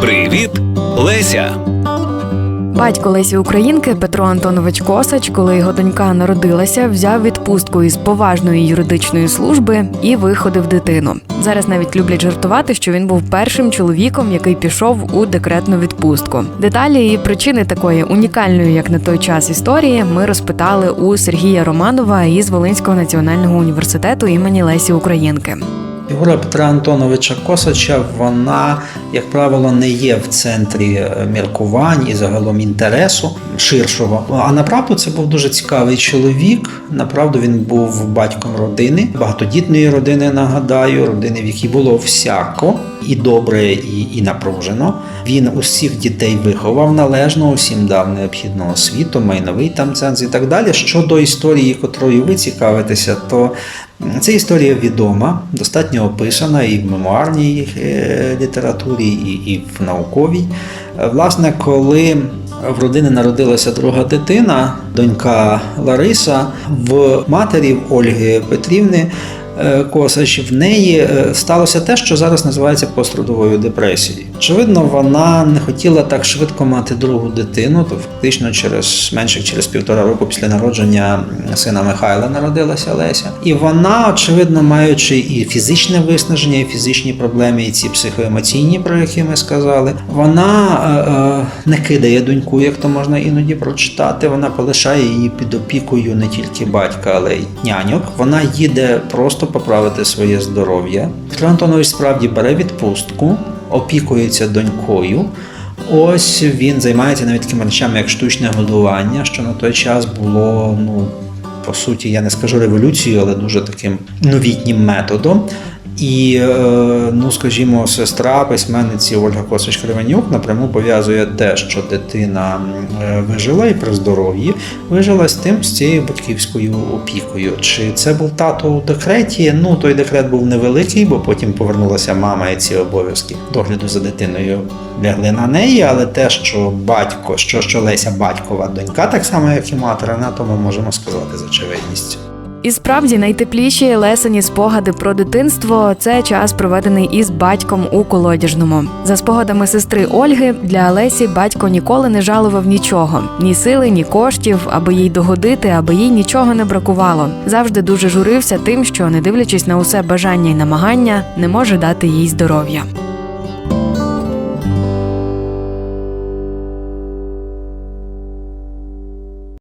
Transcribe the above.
Привіт, Леся. Батько Лесі Українки Петро Антонович Косач, коли його донька народилася, взяв відпустку із поважної юридичної служби і виходив дитину. Зараз навіть люблять жартувати, що він був першим чоловіком, який пішов у декретну відпустку. Деталі і причини такої унікальної, як на той час, історії, ми розпитали у Сергія Романова із Волинського національного університету імені Лесі Українки. Фігура Петра Антоновича Косача, вона, як правило, не є в центрі е, міркувань і загалом інтересу ширшого. А направду це був дуже цікавий чоловік. Направду він був батьком родини, багатодітної родини, нагадаю, родини, в якій було всяко і добре, і, і напружено. Він усіх дітей виховав належно, усім дав необхідну освіту, майновий там ценз і так далі. Щодо історії, котрою ви цікавитеся, то Ця історія відома, достатньо описана і в мемуарній е, літературі, і, і в науковій. Власне, коли в родини народилася друга дитина, донька Лариса, в матері Ольги Петрівни Косач, в неї е, сталося те, що зараз називається пострадовою депресією. Очевидно, вона не хотіла так швидко мати другу дитину, то фактично через менше через півтора року після народження сина Михайла народилася Леся. І вона, очевидно, маючи і фізичне виснаження, і фізичні проблеми, і ці психоемоційні, про які ми сказали, вона е, е, не кидає доньку, як то можна іноді прочитати. Вона полишає її під опікою не тільки батька, але й няньок. Вона їде просто поправити своє здоров'я. Петро справді бере відпустку, опікується донькою. Ось він займається навіть такими речами, як штучне годування, що на той час було, ну, по суті, я не скажу революцією, але дуже таким новітнім методом. І, е, ну, скажімо, сестра письменниці Ольга Косич Кривенюк напряму пов'язує те, що дитина е, вижила і при здоров'ї вижила з тим з цією батьківською опікою. Чи це був тато у декреті? Ну, той декрет був невеликий, бо потім повернулася мама і ці обов'язки догляду за дитиною лягли на неї. Але те, що батько, що, що Леся батькова донька, так само як і материна, то ми можемо сказати з очевидністю. І справді найтепліші лесені спогади про дитинство це час проведений із батьком у колодяжному. За спогадами сестри Ольги, для Лесі батько ніколи не жалував нічого: ні сили, ні коштів, аби їй догодити, аби їй нічого не бракувало. Завжди дуже журився тим, що, не дивлячись на усе бажання й намагання, не може дати їй здоров'я.